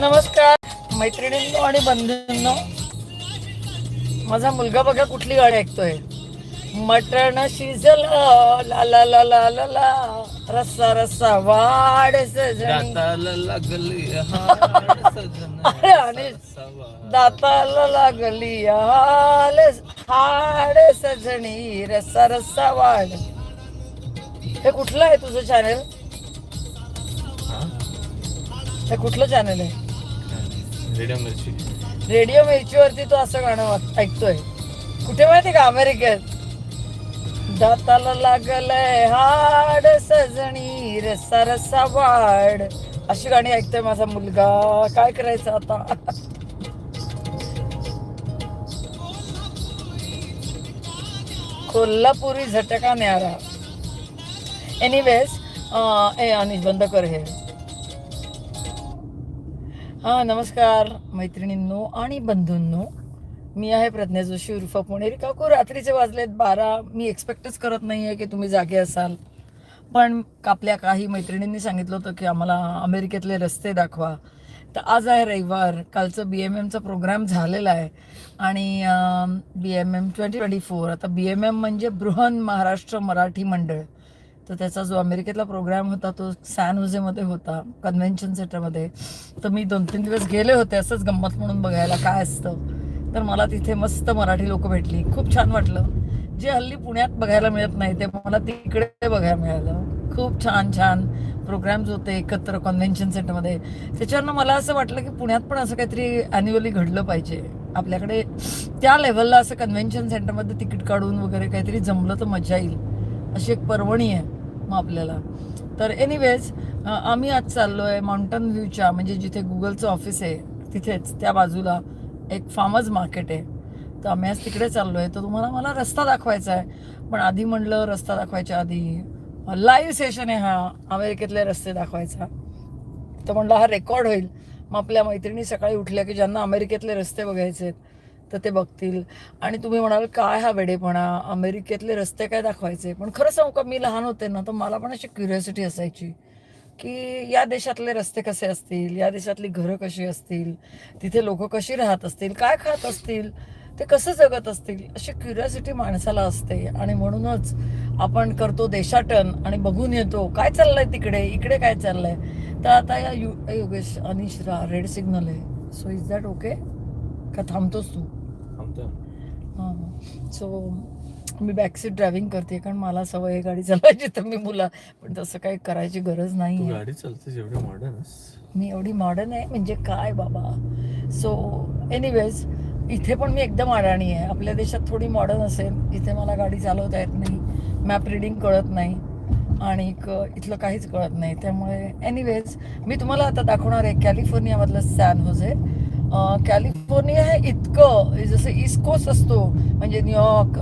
नमस्कार. मैत्रिणींनो आणि बंधूंनो माझा मुलगा बघा कुठली गाडी ऐकतोय. मटण शिजलं ला ला ला ला ला ला. रस्सा रस्सा वाढ सजणी दाताला लागली हाड सजन. अरे आणि दाताला लागली हाल हाड सजणी रस्सा रस्सा वाढ. हे कुठलं आहे तुझं चॅनल हे? कुठलं चॅनल आहे? रेडिओ मिरची. रेडिओ मिरचीवरती तो असं गाणं ऐकतोय. कुठे माहिती का अमेरिकेत? दाताला लागलंय हाड सजणी रस्सा रस्सा वाड अशी गाणी ऐकतोय माझा मुलगा. काय करायचं आता? कोल्हापुरी झटका न्यारा. एनिवेज ए अनिश बंद कर हे. हां नमस्कार मैत्रिणींनो आणि बंधूंनो. मी आहे प्रज्ञा जोशी उर्फ पुणेरी काकू रात्रीचे वाजलेत बारा. मी एक्सपेक्टच करत नाही आहे की तुम्ही जागे असाल. पण आपल्या काही मैत्रिणींनी सांगितलं होतं की आम्हाला अमेरिकेतले रस्ते दाखवा. तर आज आहे रविवार. कालचं बी एम एमचा प्रोग्राम झालेला आहे. आणि B M M twenty twenty four आता बी एम एम म्हणजे बृहन महाराष्ट्र मराठी मंडळ. तर त्याचा जो अमेरिकेतला प्रोग्राम होता तो सॅन होजेमध्ये होता कन्व्हेन्शन सेंटरमध्ये तर मी दोन तीन दिवस गेले होते असंच गंमत म्हणून बघायला काय असतं. तर मला तिथे मस्त मराठी लोक भेटली. खूप छान वाटलं. जे हल्ली पुण्यात बघायला मिळत नाही ते मला तिकडे बघायला मिळालं. खूप छान छान प्रोग्राम्स होते एकत्र कन्व्हेन्शन सेंटरमध्ये त्याच्यावरनं मला असं वाटलं की पुण्यात पण असं काहीतरी ॲन्युअली घडलं पाहिजे. आपल्याकडे त्या लेवलला असं कन्व्हेन्शन सेंटरमध्ये तिकीट काढून वगैरे काहीतरी जमलं तर मजा येईल. अशी एक पर्वणी आहे. मग आपल्याला. तर एनिवेज आम्ही आज चाललो आहे माउंटन व्ह्यूच्या म्हणजे जिथे गुगलचं ऑफिस आहे तिथेच त्या बाजूला एक फार्मर्स मार्केट आहे. तर आम्ही आज तिकडे चाललो आहे तर तुम्हाला मला रस्ता दाखवायचा आहे. पण आधी म्हणलं रस्ता दाखवायच्या आधी लाईव्ह सेशन आहे हा. अमेरिकेतले रस्ते दाखवायचा. तर म्हणलं हा रेकॉर्ड होईल. मग आपल्या मैत्रिणी सकाळी उठल्या की ज्यांना अमेरिकेतले रस्ते बघायचे आहेत तर ते बघतील. आणि तुम्ही म्हणाल काय हा वेडेपणा? अमेरिकेतले रस्ते काय दाखवायचे? पण खरं सांगू का मी लहान होते ना तर मला पण अशी क्युरियोसिटी असायची की या देशातले रस्ते कसे असतील? या देशातली घरं कशी असतील? तिथे लोक कशी राहत असतील? काय खात असतील? ते कसं जगत असतील? अशी क्युरियोसिटी माणसाला असते. आणि म्हणूनच आपण करतो देशाटन आणि बघून येतो काय चाललंय तिकडे? इकडे काय चाललंय? तर आता या यु योगेश अनिश रा रेड सिग्नल आहे. सो इज दॅट ओके का थांबतोस तू? हां सो मी बॅकसीट ड्रायव्हिंग करते कारण मला सवय आहे गाडी चालवायची तर मी मुला पण तसं काही करायची गरज नाही आहे. गाडी चालतेस एवढं मॉडर्न मी एवढी मॉडर्न आहे म्हणजे काय बाबा? सो एनिवेज इथे पण मी एकदम अडाणी आहे. आपल्या देशात थोडी मॉडर्न असेल इथे मला गाडी चालवता येत नाही मॅप रिडिंग कळत नाही आणि क- इथलं काहीच कळत नाही. त्यामुळे एनिवेज मी तुम्हाला आता दाखवणार आहे कॅलिफोर्नियामधलं सॅन होजे कॅलिफोर्निया हे इतकं जसं ईस्ट कोस्ट असतो म्हणजे New York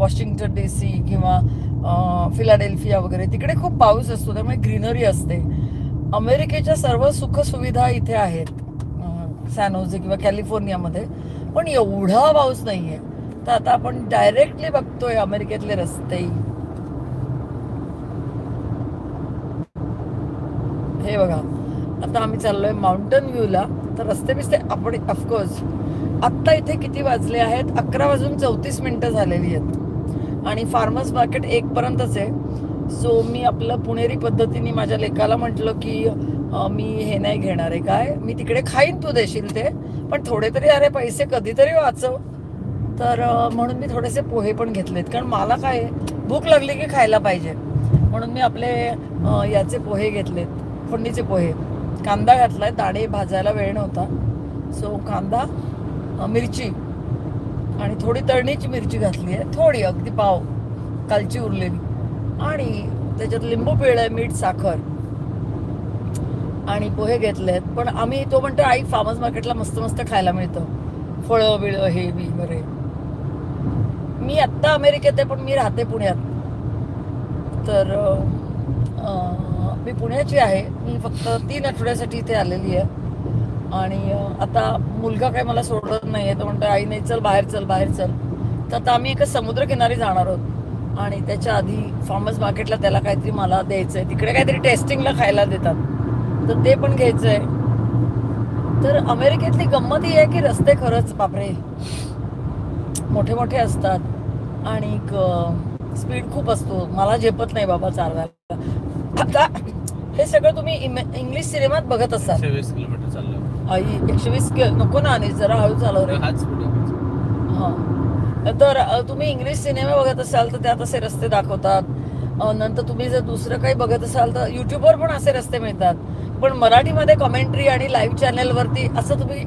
Washington D C किंवा फिलाडेल्फिया वगैरे तिकडे खूप पाऊस असतो त्यामुळे ग्रीनरी असते. अमेरिकेच्या सर्व सुखसुविधा इथे आहेत सॅनोजे किंवा कॅलिफोर्नियामध्ये पण एवढा पाऊस नाही आहे तर आता आपण डायरेक्टली बघतोय अमेरिकेतले रस्ते. हे बघा आता आम्ही चाललोय माउंटन व्ह्यूला तर रस्ते बिस्ते आपण ऑफकोर्स आत्ता इथे किती वाजले आहेत? अकरा वाजून चौतीस मिनटं झालेली आहेत. आणि फार्मर्स मार्केट एकपर्यंतच आहे. सो मी आपलं पुणेरी पद्धतीने माझ्या लेकाला म्हटलं की मी हे नाही घेणार आहे. काय? मी तिकडे खाईन तू देशील ते? पण थोडे तरी अरे पैसे कधीतरी वाचव. तर म्हणून मी थोडेसे पोहे पण घेतलेत. कारण मला काय भूक लागली की खायला पाहिजे. म्हणून मी आपले याचे पोहे घेतलेत. फोडणीचे पोहे. कांदा घातलाय दाणे भाजायला वेळ नव्हता. सो कांदा मिरची आणि थोडी तळणीची मिरची घातली आहे थोडी अगदी पाव कालची उरलेली. आणि त्याच्यात लिंबू पिळलंय मीठ साखर आणि पोहे घेतलेत. पण आम्ही तो म्हणतो आई फार्मर्स मार्केटला मस्त मस्त खायला मिळतं. फळं बिळं हे बी बरे. मी आत्ता अमेरिकेत आहे पण मी राहते पुण्यात. तर आ, मी पुण्याची आहे. मी फक्त तीन आठवड्यासाठी इथे आलेली आहे. आणि आता मुलगा काय मला सोडत नाही आहे तो म्हणतो आई नाही चल बाहेर चल बाहेर चल. तर आता आम्ही एका समुद्रकिनारी जाणार आहोत. आणि त्याच्या आधी फार्मर्स मार्केटला त्याला काहीतरी मला द्यायचं आहे तिकडे काहीतरी टेस्टिंगला खायला देतात. तर ते पण घ्यायचं आहे तर अमेरिकेतली गंमत ही आहे की रस्ते खरंच बापरे मोठे मोठे असतात. आणि स्पीड खूप असतो. मला झेपत नाही बाबा चालवायला. आता हे सगळं तुम्ही इंग्लिश सिनेमात बघत असाल. वीस किलोमीटर चाललो. आई एकशे वीस नको ना आणि जरा हळू चालव रे. हाच पुढे हा. तर अ, तुम्ही इंग्लिश सिनेमा बघत असाल तर त्यात असे रस्ते दाखवतात. अ, नंतर तुम्ही जर दुसरं काही बघत असाल तर युट्यूबवर पण असे रस्ते मिळतात. पण मराठीमध्ये कॉमेंट्री आणि लाईव्ह चॅनलवरती असं तुम्ही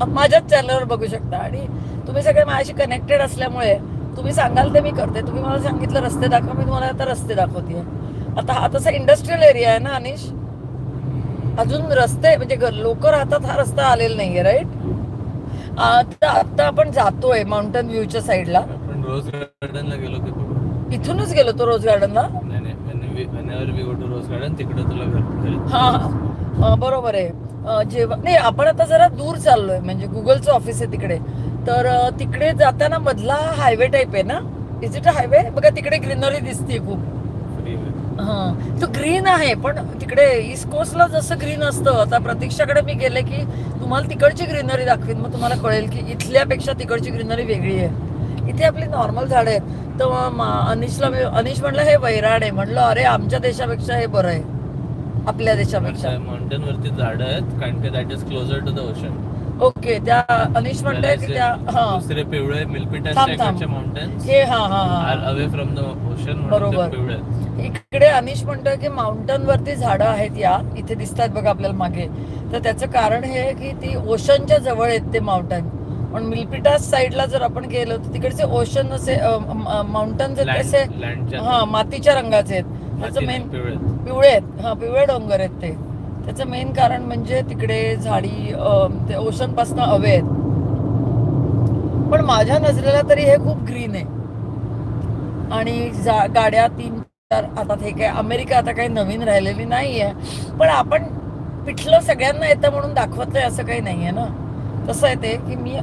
अ, माझ्याच चॅनलवर बघू शकता. आणि तुम्ही सगळे माझ्याशी कनेक्टेड असल्यामुळे तुम्ही सांगाल ते मी करते. तुम्ही मला सांगितलं रस्ते दाखवा मी तुम्हाला आता रस्ते दाखवते आता हा तसा इंडस्ट्रीयल एरिया आहे ना अनिश? अजून रस्ते म्हणजे लोक राहतात हा रस्ता आलेला नाहीये राईट आता आता आपण जातोय माउंटन व्ह्यूच्या साईडला रोज गार्डनला गेलो इथूनच गेलो तो रोज गार्डनला रोज गार्डन तिकडे तुला घर घरी हा हा, बरोबर आहे. जेव्हा नाही आपण आता जरा दूर चाललोय म्हणजे गुगलचं ऑफिस आहे तिकडे. तर तिकडे जाताना मधला हायवे टाईप आहे ना? इज इट अ हायवे बघा तिकडे ग्रीनरी दिसते खूप. हा. तो ग्रीन आहे पण तिकडे ईस्ट कोस्टला जसं ग्रीन असतं आता प्रतीक्षाकडे मी गेले की तुम्हाला तिकडची ग्रीनरी दाखवीन मग तुम्हाला कळेल की इथल्यापेक्षा तिकडची ग्रीनरी वेगळी आहे. इथे आपली नॉर्मल झाडं आहेत. तर अनिशला अनिश म्हणलं हे वैराड आहे. म्हणलं अरे आमच्या देशापेक्षा हे बरं आहे. आपल्या देशापेक्षा. माउंटेन वरती झाड आहेत कारण की that is closer to the ocean okay त्या अनिश म्हणताय की त्या दुसरे पिवळे. टायकाचे माउंटेन्स हे हा हा हा. अवे फ्रॉम द ओशन बरोबर. पिवळे. इकडे अनिश म्हणतोय की माउंटन वरती झाडं आहेत या इथे दिसतात बघा आपल्याला मागे. तर त्याचं कारण हे की ती ओशनच्या जवळ आहेत ते माउंटन पण मिल्पिटास साईडला जर आपण गेलो तर तिकडचे ओशन असे माउंटन जे असे हा मातीच्या रंगाचे आहेत. त्याचं मेन पिवळे आहेत. हा पिवळे डोंगर आहेत ते. त्याचं मेन कारण म्हणजे तिकडे झाडी ते ओशन पासन हवे आहेत. पण माझ्या नजरेला तरी हे खूप ग्रीन आहे. आणि गाड्या तीन चार आता हे काय अमेरिका आता काही नवीन राहिलेली नाहीये. पण आपण पिठलं सगळ्यांना येतं म्हणून दाखवत नाही असं काही नाहीये ना. तसं आहे ते की मी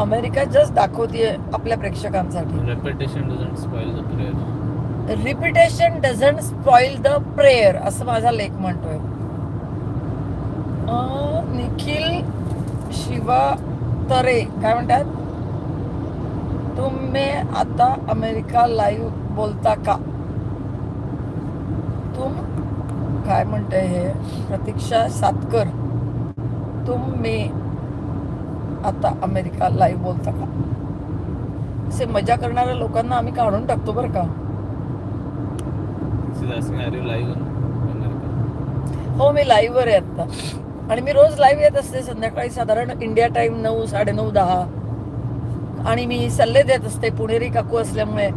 अमेरिका जस्ट दाखवतेय आपल्या प्रेक्षकांसाठी. Repetition doesn't spoil the prayer repetition doesn't spoil the prayer असं माझा लेख म्हणतोय. निखिल शिवा तरे काय म्हणतात? तुम्ही आता अमेरिका लाईव्ह बोलता का? तुम काय म्हणते हे? प्रतीक्षा सातकर तुम्ही आता अमेरिका लाईव्ह बोलता का? असे मजा करणाऱ्या लोकांना आम्ही काढून टाकतो बरं का? हो मी लाईव्ह वर आहे आता. आणि मी रोज लाईव्ह येत असते संध्याकाळी साधारण इंडिया टाइम नऊ साडेनऊ दहा. आणि मी सल्ले देत असते पुणेरी काकू असल्यामुळे.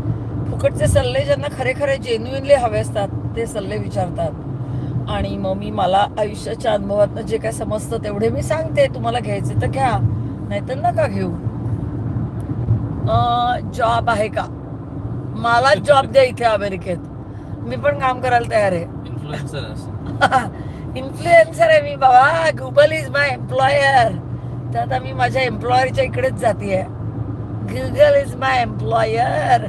फुकटचे सल्ले ज्यांना खरे खरे जेन्युइनली हवे असतात ते सल्ले विचारतात. आणि मग मी मला आयुष्याच्या अनुभवातनं जे काय समजतं तेवढे मी सांगते. तुम्हाला घ्यायचे तर घ्या. नाहीतर नका घेऊ. जॉब आहे का? मला जॉब द्या इथे अमेरिकेत. मी पण काम करायला तयार आहे. इन्फ्लुएन्सर आहे मी बाबा. गुगल इज माय एम्प्लॉयर तर आता मी माझ्या एम्प्लॉयरच्या इकडेच जातीये. Google is my employer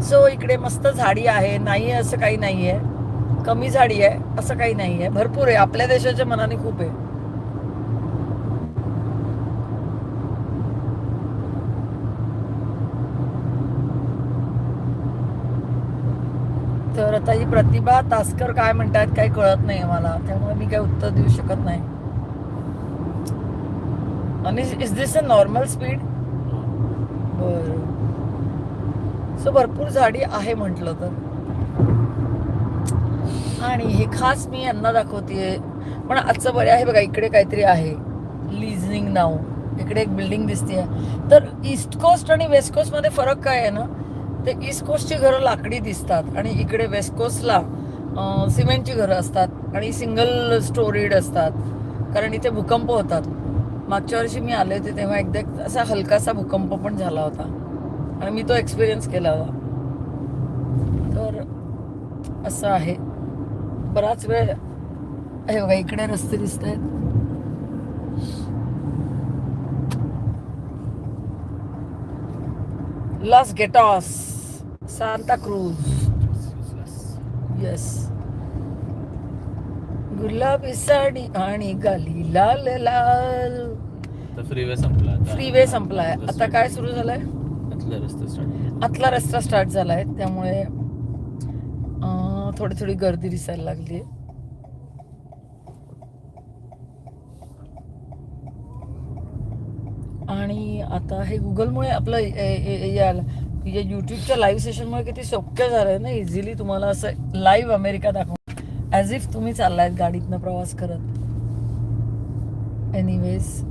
so इकडे मस्त झाडी आहे नाही असं काही नाहीये. कमी झाडी आहे असं काही नाहीये. भरपूर आहे. आपल्या देशाच्या मनाने खूप आहे. तर आता ही प्रतिभा तासकर काय म्हणतात काही कळत नाही मला त्यामुळे मी काही उत्तर देऊ शकत नाही. आणि is this a normal speed बर. सो भरपूर झाडी आहे म्हटलं तर. आणि हे खास मी यांना दाखवतेय. पण आजचं बरे आहे बघा इकडे काहीतरी आहे. लिझनिंग नाव इकडे एक बिल्डिंग दिसते तर ईस्ट कोस्ट आणि वेस्ट कोस्टमध्ये फरक काय आहे ना ते ईस्ट कोस्टची घरं लाकडी दिसतात आणि इकडे वेस्ट कोस्टला सिमेंटची घरं असतात आणि सिंगल स्टोरीड असतात. कारण इथे भूकंप होतात. मागच्या वर्षी मी आले होते तेव्हा एकदा एक असा हलकासा भूकंप पण झाला होता. आणि मी तो एक्सपिरियन्स केला होता. तर असं आहे. बराच वेळ हे बघा इकडे रस्ते दिसत आहेत Los Gatos Santa Cruz yes गुलाबी साडी आणि गाली लाल लाल. फ्रीवे संपला फ्रीवे संपलाय आता काय सुरू झालंय? आतला रस्ता स्टार्ट आतला रस्ता स्टार्ट झालाय त्यामुळे थोडी थोडी गर्दी दिसायला लागली आणि आता हे गुगलमुळे आपलं या यूट्यूबच्या युट्यूबच्या लाईव्ह सेशनमुळे किती सोप्य झालंय ना इझिली तुम्हाला असं लाईव्ह अमेरिका दाखव ॲज इफ तुम्ही चाललायत गाडीतनं प्रवास करत. एनिवेज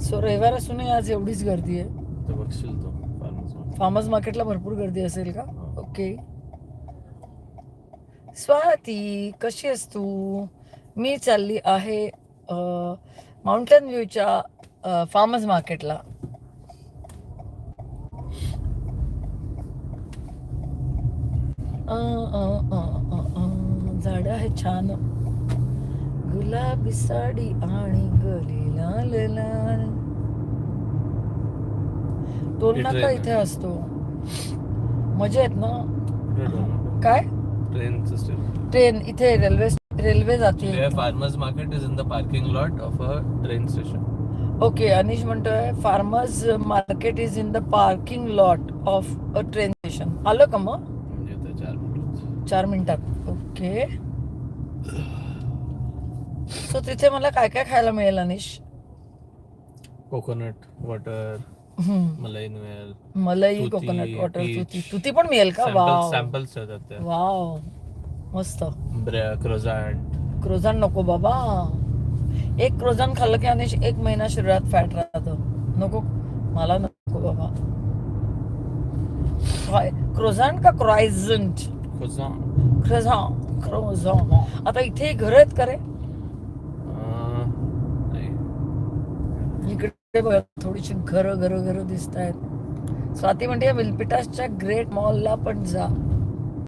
सो रविवार असूनही आज एवढीच गर्दी आहे. तर बघशील तो फार्मर्स मार्केट. फार्मर्स मार्केटला भरपूर गर्दी असेल का? हो. ओके स्वाती कशी आहेस तू? मी चालली आहे माउंटेन व्ह्यूच्या फार्मर्स मार्केटला झाड आहे छान. गुलाबी साडी आणि गली लाल लाल. टोल नाका इथे? असतो. मजा आहेत ना? काय? ट्रेनचं स्टेशन. ट्रेन इथे रेल्वे रेल्वे जाते. Farmers market is in the parking lot of a train station okay Anish म्हणतोय farmers market is in the parking lot of a train station आलं का मग? म्हणजे चार मिनिट चार मिनिटात. ओके सो तिथे मला काय काय खायला मिळेल अनिश? Coconut water. मलाई मिळेल मलाई तुती, कोकोनट वॉटर peach. तुती. तुती पण मिळेल का? वाव सॅम्पल्स त्या वाव मस्त. क्रोझांट क्रोझान नको बाबा. एक क्रोझान खाल्लं की अनिश एक महिना शरीरात फॅट राहतं. नको. मला नको बाबा. क्रोझान का क्रायझंट क्रोझा क्रोझा आता इथे घर आहेत का रे? बघा थोडीशी घर घर घर दिसत आहेत स्वाती म्हणते विलपिटासच्या ग्रेट मॉलला पण जा.